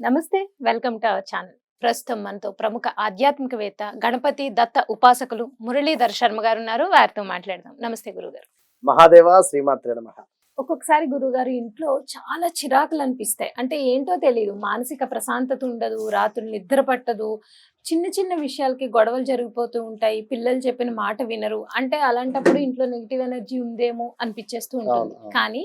నమస్తే welcome to our channel. ప్రస్తుతం మనతో ప్రముఖ ఆధ్యాత్మికవేత్త గణపతి దత్త ఉపాసకులు మురళీధర్ శర్మ గారు ఉన్నారు వారితో మాట్లాడదాం. నమస్తే గురుగారు. మహాదేవ శ్రీమాత్రే నమ. ఒక్కొక్కసారి గురుగారు ఇంట్లో చాలా చిరాకులు అనిపిస్తాయి. అంటే ఏంటో తెలియదు మానసిక ప్రశాంతత ఉండదు రాత్రులు నిద్ర పట్టదు చిన్న చిన్న విషయాలకి గొడవలు జరిగిపోతూ ఉంటాయి పిల్లలు చెప్పిన మాట వినరు. అంటే అలాంటప్పుడు ఇంట్లో నెగిటివ్ ఎనర్జీ ఉందేమో అనిపించేస్తూ ఉంటుంది. కానీ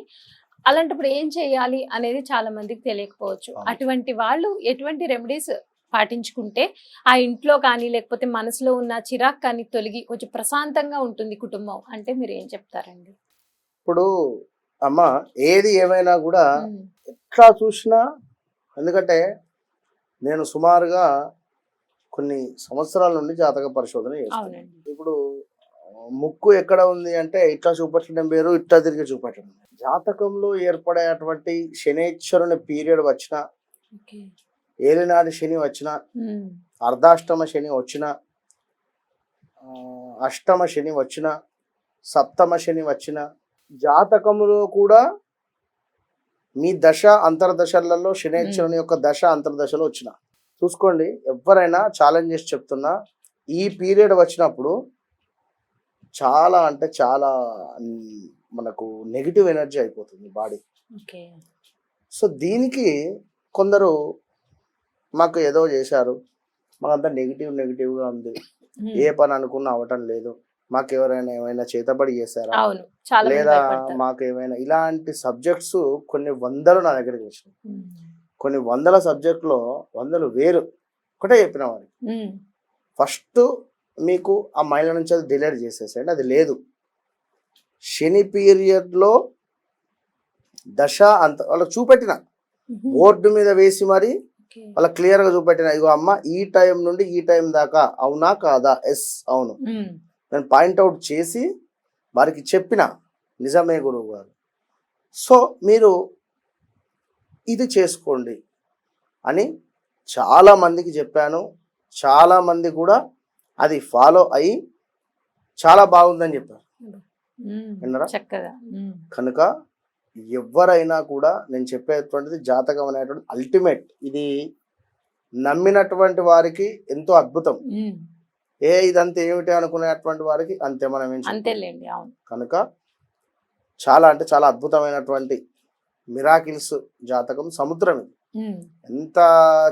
అలాంటప్పుడు ఏం చేయాలి అనేది చాలా మందికి తెలియకపోవచ్చు. అటువంటి వాళ్ళు ఎటువంటి రెమెడీస్ పాటించుకుంటే ఆ ఇంట్లో కానీ లేకపోతే మనసులో ఉన్న చిరాకు కానీ తొలగి కొంచెం ప్రశాంతంగా ఉంటుంది కుటుంబం. అంటే మీరు ఏం చెప్తారండి? ఇప్పుడు అమ్మ ఏది ఏమైనా కూడా ఎట్లా చూసినా ఎందుకంటే నేను సుమారుగా కొన్ని సంవత్సరాల నుండి జాతక పరిశోధన చేస్తాను ఇప్పుడు ముక్కు ఎక్కడ ఉంది అంటే ఇట్లా చూపెట్టడం వేరు ఇట్లా తిరిగి చూపెట్టడం. జాతకంలో ఏర్పడేటువంటి శనేశ్వరుని పీరియడ్ వచ్చిన ఓకే. ఏలినాటి శని వచ్చిన అర్ధాష్టమ శని వచ్చిన అష్టమ శని వచ్చిన సప్తమ శని వచ్చిన జాతకములో కూడా మీ దశ అంతర్దశలలో శనేశ్వరుని యొక్క దశ అంతర్దశలో వచ్చిన. చూసుకోండి ఎవరైనా ఛాలెంజ్ చేసి చెప్తున్నా ఈ పీరియడ్ వచ్చినప్పుడు చాలా అంటే చాలా మనకు నెగిటివ్ ఎనర్జీ అయిపోతుంది బాడీ సో దీనికి కొందరు మాకు ఏదో చేశారు. మాకంతా నెగిటివ్ నెగిటివ్గా ఉంది. ఏ పని అనుకున్నా అవటం లేదు. మాకు ఎవరైనా ఏమైనా చేతబడి చేశారా? లేదా. మాకు ఏమైనా ఇలాంటి సబ్జెక్ట్స్ కొన్ని వందలు నా దగ్గరికి వచ్చినాయి. కొన్ని వందల సబ్జెక్టులో వందలు వేరు. ఒకటే చెప్పిన వారికి. ఫస్ట్ మీకు ఆ మైండ్ నుంచి అది డిలీట్ చేసేసేయండి. అది లేదు. శని పీరియడ్లో దశ అంత వాళ్ళకి చూపెట్టిన. బోర్డు మీద వేసి మరి ఓకే. వాళ్ళకి క్లియర్గా చూపెట్టిన. ఇగో అమ్మ ఈ టైం నుండి ఈ టైం దాకా అవునా కాదా? ఎస్ అవును. నేను పాయింట్అవుట్ చేసి వారికి చెప్పిన. నిజమే గురువు గారు. సో మీరు ఇది చేసుకోండి అని చాలా మందికి చెప్పాను. చాలా మంది కూడా అది ఫాలో అయ్యి చాలా బాగుందని చెప్పారు. విన్నారా? చక్కగా. కనుక ఎవరైనా కూడా నేను చెప్పేటువంటిది జాతకం అనేటువంటి అల్టిమేట్ ఇది నమ్మినటువంటి వారికి ఎంతో అద్భుతం. ఏ ఇదంతా ఏమిటి అనుకునేటువంటి వారికి అంతే మనం ఏం చెప్పలేం. అంతేలేండి అవును. కనుక చాలా అంటే చాలా అద్భుతమైనటువంటి మిరాకిల్స్ జాతకం సముద్రం ఇది. ఎంత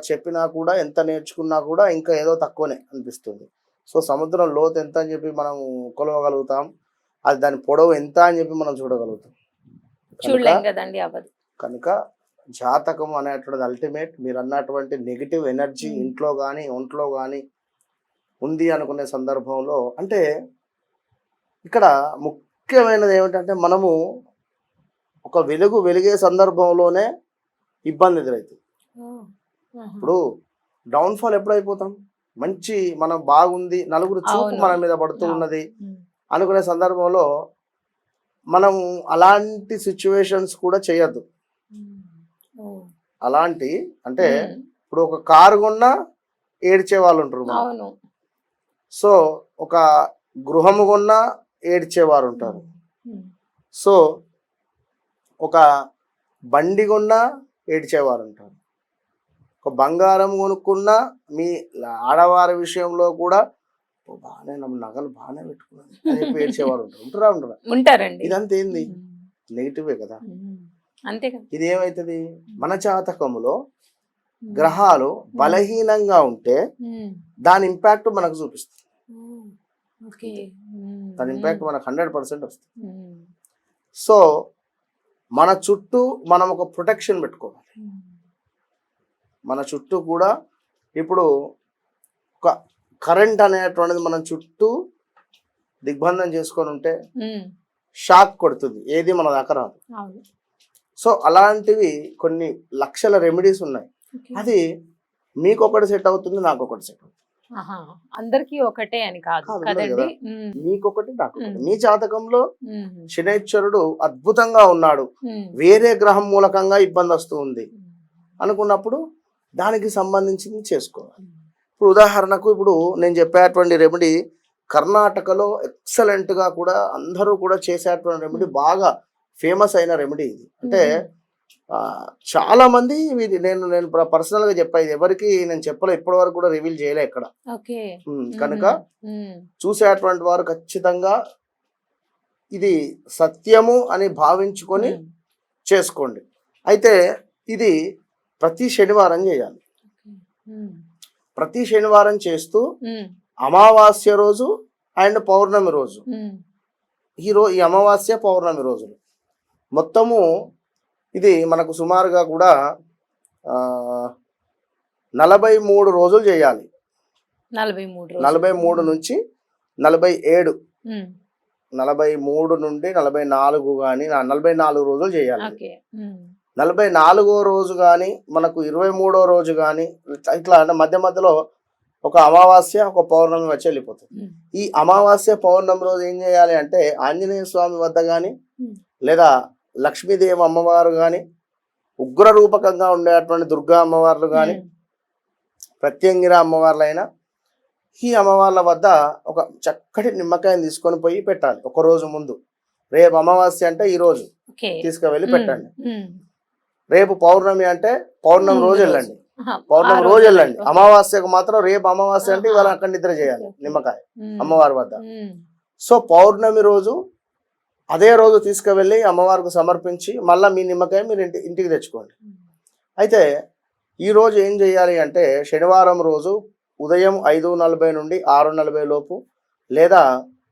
చెప్పినా కూడా ఎంత నేర్చుకున్నా కూడా ఇంకా ఏదో తక్కువనే అనిపిస్తుంది. సో సముద్రం లోతు ఎంత అని చెప్పి మనం కొలవగలుగుతాం. అది దాని పొడవు ఎంత అని చెప్పి మనం చూడగలుగుతాం. చూడలేం కనుక కదండి అవ్వదు. కనుక జాతకం అనేటువంటిది అల్టిమేట్ మీరు అన్నటువంటి నెగిటివ్ ఎనర్జీ. ఇంట్లో కానీ ఒంట్లో కానీ ఉంది అనుకునే సందర్భంలో అంటే ఇక్కడ ముఖ్యమైనది ఏమిటంటే మనము ఒక వెలుగు వెలిగే సందర్భంలోనే ఇబ్బంది ఎదురవుతుంది ఆహా. ఇప్పుడు డౌన్ఫాల్ ఎప్పుడు అయిపోతాం మంచి మనం బాగుంది నలుగురు చూపు. మన మీద పడుతూ. ఉన్నది. అనుకునే సందర్భంలో మనం అలాంటి సిచ్యువేషన్స్ కూడా చేయొద్దు. అలాంటి అంటే ఇప్పుడు ఒక కారు కొన్నా ఏడ్చే వాళ్ళు ఉంటారు. అవును. సో ఒక గృహము కొన్నా ఏడ్చేవారు ఉంటారు. సో ఒక బండి కొన్నా ఏడ్చేవారు ఉంటారు. ఒక బంగారం కొనుక్కున్నా మీ ఆడవారి విషయంలో కూడా "ఓ, బాగానే నమ్మ నగలు బాగానే పెట్టుకున్నది అని ఏడ్చేవారు ఉంటారు. ఉంటారా ఉంటారా ఉంటారండి. ఇదంతా ఏంది? నెగిటివే కదా. అంతే ఇది ఏమైతుంది? మన జాతకములో గ్రహాలు బలహీనంగా ఉంటే దాని ఇంపాక్ట్ మనకు చూపిస్తుంది. దాని ఇంపాక్ట్ మనకు హండ్రెడ్ పర్సెంట్ వస్తుంది. సో మన చుట్టూ మనం ఒక ప్రొటెక్షన్ పెట్టుకోవాలి. మన చుట్టూ కూడా ఇప్పుడు ఒక కరెంట్ అనేటువంటిది మన చుట్టూ దిగ్బంధం చేసుకొని ఉంటే షాక్ కొడుతుంది. ఏది మన దాకా రాదు. అవును. సో అలాంటివి కొన్ని లక్షల రెమెడీస్ ఉన్నాయి. అది మీకు ఒకటి సెట్ అవుతుంది నాకు ఒకటి సెట్ అవుతుంది. అందరికీ ఒకటే అని కాదు మీకొకటి నాకు. మీ జాతకంలో శనేశ్వరుడు అద్భుతంగా ఉన్నాడు. వేరే గ్రహం మూలకంగా ఇబ్బంది వస్తూ ఉంది. ఉమ్, అనుకున్నప్పుడు దానికి సంబంధించింది చేసుకోవాలి. ఇప్పుడు ఉదాహరణకు ఇప్పుడు నేను చెప్పేటువంటి రెమెడీ కర్ణాటకలో ఎక్సలెంట్గా కూడా అందరూ కూడా చేసేటువంటి రెమెడీ బాగా ఫేమస్ అయిన రెమెడీ ఇది. అంటే చాలా మంది ఇది నేను నేను పర్సనల్గా చెప్పా ఇది ఎవరికి నేను చెప్పలే ఇప్పటి వరకు కూడా రివీల్ చేయలే ఇక్కడ. కనుక చూసేటువంటి వారు ఖచ్చితంగా ఇది సత్యము అని భావించుకొని చేసుకోండి. అయితే ఇది ప్రతి శనివారం చేయాలి. ప్రతి శనివారం చేస్తూ అమావాస్య రోజు అండ్ పౌర్ణమి రోజు. ఈ రో ఈ అమావాస్య పౌర్ణమి రోజులు. మొత్తము ఇది మనకు సుమారుగా కూడా నలభై మూడు రోజులు చేయాలి. నలభై మూడు. నలభై మూడు నుంచి నలభై ఏడు నలభై మూడు నుండి నలభై నాలుగు కానీ నలభై నాలుగు రోజులు చేయాలి. నలభై నాలుగో రోజు కానీ మనకు ఇరవై మూడో రోజు కానీ ఇట్లా అంటే మధ్య మధ్యలో ఒక అమావాస్య ఒక పౌర్ణమి వచ్చి వెళ్ళిపోతుంది. ఈ అమావాస్య పౌర్ణమి రోజు ఏం చేయాలి అంటే ఆంజనేయ స్వామి వద్ద కానీ. లేదా లక్ష్మీదేవి అమ్మవారు కానీ ఉగ్ర రూపకంగా ఉండేటువంటి దుర్గా అమ్మవార్లు కానీ ప్రత్యంగిర అమ్మవార్లైనా ఈ అమ్మవార్ల వద్ద ఒక చక్కటి నిమ్మకాయని తీసుకొని పోయి పెట్టాలి. ఒక రోజు ముందు. రేపు అమావాస్య అంటే ఈ రోజు. తీసుకువెళ్ళి పెట్టండి. రేపు పౌర్ణమి అంటే పౌర్ణమి రోజు. వెళ్ళండి పౌర్ణమి రోజు వెళ్ళండి. అమావాస్యకు మాత్రం రేపు అమావాస్య అంటే ఇవాళ. అక్కడ నిద్ర చేయాలి. నిమ్మకాయ అమ్మవారి వద్ద. సో పౌర్ణమి రోజు అదే రోజు తీసుకువెళ్ళి అమ్మవారికి సమర్పించి మళ్ళీ మీ నిమ్మకాయ మీరు ఇంటి ఇంటికి తెచ్చుకోండి. అయితే ఈ రోజు ఏం చేయాలి అంటే శనివారం రోజు ఉదయం ఐదు నలభై నుండి ఆరు నలభై లోపు లేదా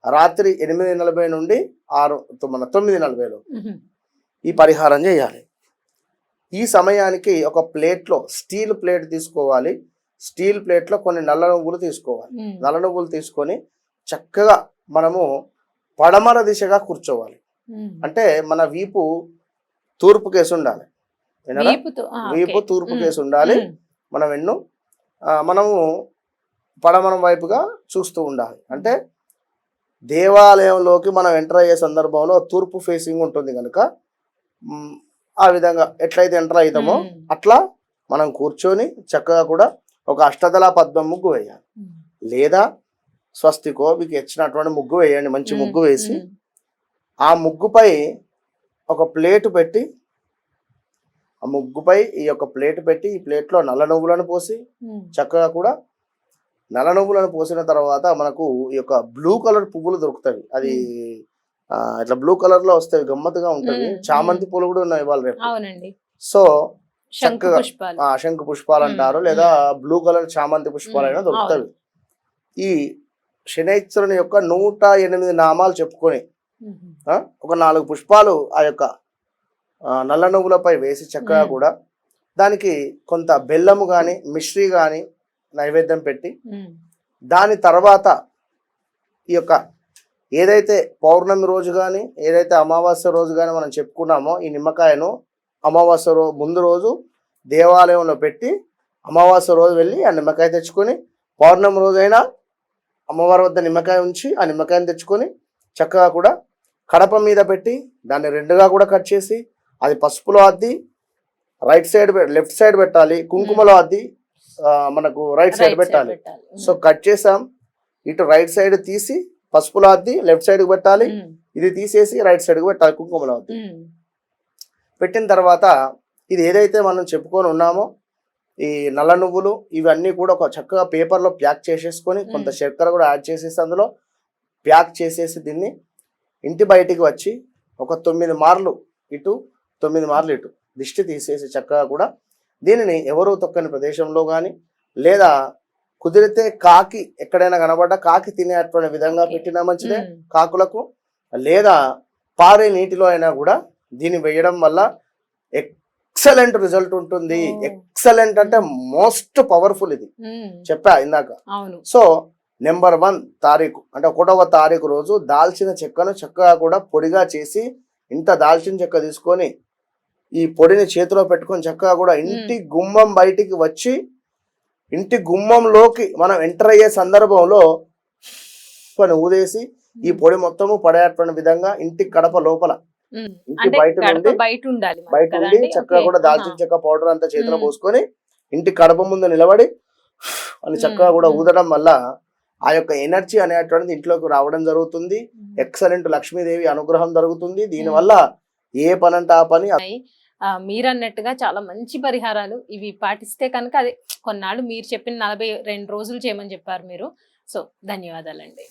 రాత్రి ఎనిమిది నలభై నుండి ఆరు మన తొమ్మిది నలభై లోపు ఈ పరిహారం చేయాలి. ఈ సమయానికి ఒక ప్లేట్లో స్టీల్ ప్లేట్ తీసుకోవాలి. స్టీల్ ప్లేట్లో కొన్ని నల్ల నువ్వులు తీసుకోవాలి. నల్ల నువ్వులు తీసుకొని చక్కగా మనము పడమర దిశగా కూర్చోవాలి. అంటే మన వీపు తూర్పు కేసు ఉండాలి. వీపు. తూర్పు కేసు ఉండాలి. మన వెన్ను ఆ, మనము పడమరం వైపుగా చూస్తూ ఉండాలి. అంటే దేవాలయంలోకి మనం ఎంటర్ అయ్యే సందర్భంలో తూర్పు ఫేసింగ్ ఉంటుంది కనుక ఆ విధంగా ఎట్లయితే ఎంటర్ అవుతామో అట్లా మనం కూర్చొని చక్కగా కూడా ఒక అష్టదళ పద్మం ముగ్గు వేయాలి. లేదా స్వస్తికో మీకు ఇచ్చినటువంటి ముగ్గు వేయండి మంచి ముగ్గు వేసి. ఆ ముగ్గుపై ఒక ప్లేటు పెట్టి ఆ ముగ్గుపై ఈ యొక్క ప్లేట్ పెట్టి ఈ ప్లేట్లో నల్ల నువ్వులను పోసి చక్కగా కూడా నల్ల నువ్వులను పోసిన తర్వాత మనకు ఈ యొక్క బ్లూ కలర్ పువ్వులు దొరుకుతాయి. అది ఇట్లా బ్లూ కలర్లో వస్తాయి గమ్మత్తుగా ఉంటుంది. చామంతి పూలు కూడా ఉన్నాయి ఇవాళ రేపు అవునండి సో చక్కగా శంకు పుష్పాలు అంటారు. లేదా బ్లూ కలర్ చామంతి పుష్పాలు అయినా. దొరుకుతాయి ఈ శనైశ్వరుని యొక్క నూట ఎనిమిది నామాలు చెప్పుకొని ఒక నాలుగు పుష్పాలు ఆ యొక్క నల్ల నువ్వులపై వేసి చక్కగా. కూడా దానికి కొంత బెల్లము కానీ మిశ్రీ కానీ నైవేద్యం పెట్టి దాని తర్వాత ఈ యొక్క ఏదైతే పౌర్ణమి రోజు కానీ ఏదైతే అమావాస్య రోజు కానీ మనం చెప్పుకున్నామో ఈ నిమ్మకాయను అమావాస్య రో ముందు రోజు దేవాలయంలో పెట్టి అమావాస్య రోజు వెళ్ళి ఆ నిమ్మకాయ తెచ్చుకొని పౌర్ణమి రోజైనా అమ్మవారి వద్ద నిమ్మకాయ ఉంచి ఆ నిమ్మకాయని తెచ్చుకొని చక్కగా కూడా కడప మీద పెట్టి దాన్ని రెండుగా కూడా కట్ చేసి అది పసుపులో అద్ది రైట్ సైడ్ లెఫ్ట్ సైడ్ పెట్టాలి కుంకుమలో అద్ది మనకు రైట్ సైడ్ పెట్టాలి. సో కట్ చేసాం. ఇటు రైట్ సైడ్ తీసి పసుపులో అద్ది లెఫ్ట్ సైడ్కి పెట్టాలి. ఇది తీసేసి రైట్ సైడ్కి పెట్టాలి కుంకుమలో అద్ది పెట్టిన తర్వాత ఇది ఏదైతే మనం చెప్పుకొని ఉన్నామో ఈ నల్ల నువ్వులు ఇవన్నీ కూడా ఒక చక్కగా పేపర్లో ప్యాక్ చేసేసుకొని కొంత. చక్కెర కూడా యాడ్ చేసేసి అందులో ప్యాక్ చేసేసి దీన్ని ఇంటి బయటికి వచ్చి ఒక తొమ్మిది మార్లు ఇటు తొమ్మిది మార్లు ఇటు దిష్టి తీసేసి చక్కగా కూడా దీనిని ఎవరు తొక్కని ప్రదేశంలో కానీ లేదా కుదిరితే కాకి ఎక్కడైనా కనబడ్డా కాకి తినేటువంటి విధంగా. పెట్టినా మంచిదే. కాకులకు లేదా పారే నీటిలో అయినా కూడా దీన్ని వేయడం వల్ల ఎక్సలెంట్ రిజల్ట్ ఉంటుంది. ఎక్సలెంట్ అంటే మోస్ట్ పవర్ఫుల్ ఇది. చెప్పా ఇందాక. సో నెంబర్ వన్ తారీఖు అంటే ఒకటవ తారీఖు రోజు దాల్చిన చెక్కను చక్కగా కూడా పొడిగా చేసి ఇంత దాల్చిన చెక్క తీసుకొని ఈ పొడిని చేతిలో పెట్టుకొని చక్కగా కూడా ఇంటి గుమ్మం బయటికి వచ్చి ఇంటి గుమ్మంలోకి మనం ఎంటర్ అయ్యే సందర్భంలో అని ఊదేసి ఈ పొడి మొత్తము పడేటువంటి విధంగా ఇంటి కడప లోపల ఇంటి బయట నుండి బయట ఉండాలి బయట ఉండి? చక్కగా. కూడా దాల్చిన. చెక్క పౌడర్ అంతా చేతిలో. పోసుకొని ఇంటి కడప ముందు నిలబడి అని చక్కగా. కూడా. ఊదడం వల్ల ఆ యొక్క ఎనర్జీ అనేటువంటిది ఇంట్లోకి రావడం జరుగుతుంది. ఎక్సలెంట్ లక్ష్మీదేవి అనుగ్రహం జరుగుతుంది దీనివల్ల ఏ పని అంటే ఆ పని మీరన్నట్టుగా చాలా మంచి పరిహారాలు ఇవి పాటిస్తే కనుక అదే కొన్నాళ్ళు మీరు చెప్పిన నలభై రెండు రోజులు చేయమని చెప్పారు మీరు. సో ధన్యవాదాలండి.